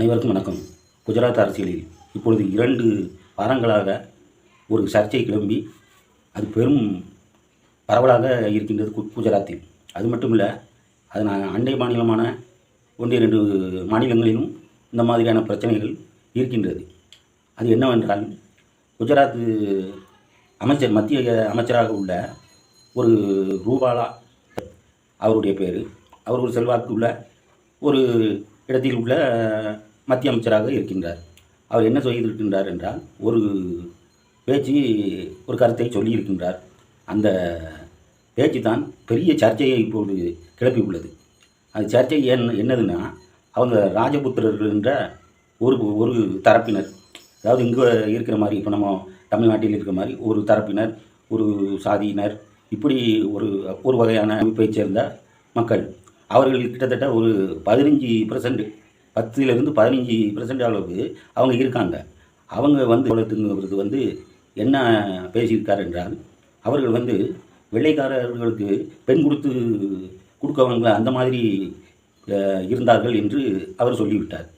அனைவருக்கும் வணக்கம். குஜராத் அரசியலில் இப்பொழுது இரண்டு வாரங்களாக ஒரு சர்ச்சை கிளம்பி அது பெரும் பரவலாக இருக்கின்றது குஜராத்தில். அது மட்டும் இல்லை அது நான் அண்டை மாநிலமான ஒன்று இரண்டு மாநிலங்களிலும் இந்த மாதிரியான பிரச்சனைகள் இருக்கின்றது. அது என்னவென்றால் குஜராத் அமைச்சர் மத்திய அமைச்சராக உள்ள ஒரு ரூபாலா அவருடைய பேர். அவர் ஒரு செல்வாக்கு உள்ள ஒரு இடத்தில் உள்ள மத்திய அமைச்சராக இருக்கின்றார். அவர் என்ன சொல்லியிருக்கின்றார் என்றால் ஒரு பேச்சு ஒரு கருத்தை சொல்லியிருக்கின்றார். அந்த பேச்சு தான் பெரிய சர்ச்சையை இப்போது கிளப்பி உள்ளது அந்த சர்ச்சை ஏன் என்னதுன்னா அவங்க ராஜபுத்திரர்கள் என்ற ஒரு ஒரு தரப்பினர் அதாவது இங்கே இருக்கிற மாதிரி இப்போ நம்ம தமிழ்நாட்டில் இருக்கிற மாதிரி ஒரு தரப்பினர் ஒரு சாதியினர் இப்படி ஒரு ஒரு வகையான அமைப்பைச் சேர்ந்த மக்கள். அவர்கள் கிட்டத்தட்ட ஒரு பதினஞ்சு பர்சன்ட் பத்துலேருந்து பதினஞ்சு பர்சன்ட் அளவுக்கு அவங்க இருக்காங்க. அவங்க வந்து உலகத்துங்கிறது வந்து என்ன பேசியிருக்கார் என்றால் அவர்கள் வந்து வெள்ளைக்காரர்களுக்கு பெண் கொடுத்து கொடுக்கவங்க அந்த மாதிரி இருந்தார்கள் என்று அவர் சொல்லிவிட்டார்.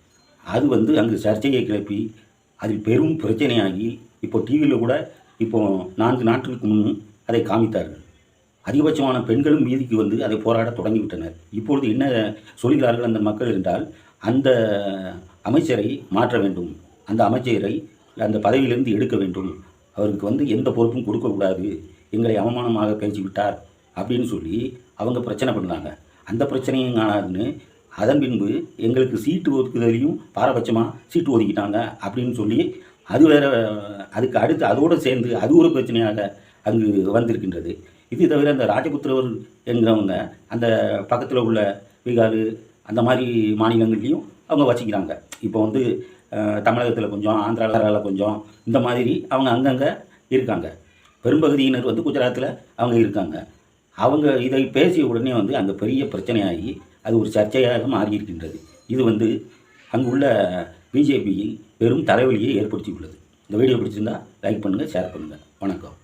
அது வந்து அங்கு சர்ச்சையை கிளப்பி அதில் பெரும் பிரச்சனையாகி இப்போ டிவியில் கூட இப்போ நான்கு நாட்களுக்கு முன் அதை காமித்தார்கள். அதிகபட்சமான பெண்களும் மீதிக்கு வந்து அதை போராட தொடங்கிவிட்டனர். இப்பொழுது என்ன சொல்கிறார்கள் அந்த மக்கள் என்றால் அந்த அமைச்சரை மாற்ற வேண்டும். அந்த அமைச்சரை அந்த பதவியிலிருந்து எடுக்க வேண்டும். அவருக்கு வந்து எந்த பொறுப்பும் கொடுக்கக்கூடாது எங்களை அவமானமாக பேசிவிட்டார் அப்படின்னு சொல்லி அவங்க பிரச்சனை பண்ணாங்க. அந்த பிரச்சனையும் காணாதுன்னு அதன் பின்பு எங்களுக்கு சீட்டு ஒதுக்குதலையும் பாரபட்சமாக சீட்டு ஒதுக்கிட்டாங்க அப்படின்னு சொல்லி அது வேற அதுக்கு அடுத்து அதோடு சேர்ந்து அது ஒரு பிரச்சனையாக அங்கு வந்திருக்கின்றது. இது தவிர அந்த ராஜபுத்திரவர் என்கிறவங்க அந்த பக்கத்தில் உள்ள பீகார் அந்த மாதிரி மாநிலங்கள்லேயும் அவங்க வச்சுக்கிறாங்க இப்போ வந்து தமிழகத்தில் கொஞ்சம் ஆந்திராவில் கொஞ்சம் இந்த மாதிரி அவங்க அங்கங்கே இருக்காங்க. பெரும்பகுதியினர் வந்து குஜராத்தில் அவங்க இருக்காங்க. அவங்க இதை பேசிய உடனே வந்து அங்கே பெரிய பிரச்சனையாகி அது ஒரு சர்ச்சையாக மாறியிருக்கின்றது. இது வந்து அங்குள்ள பிஜேபியில் பெரும் தலைவலியை ஏற்படுத்தியுள்ளது. இந்த வீடியோ பிடிச்சிருந்தா லைக் பண்ணுங்கள் ஷேர் பண்ணுங்கள் வணக்கம்.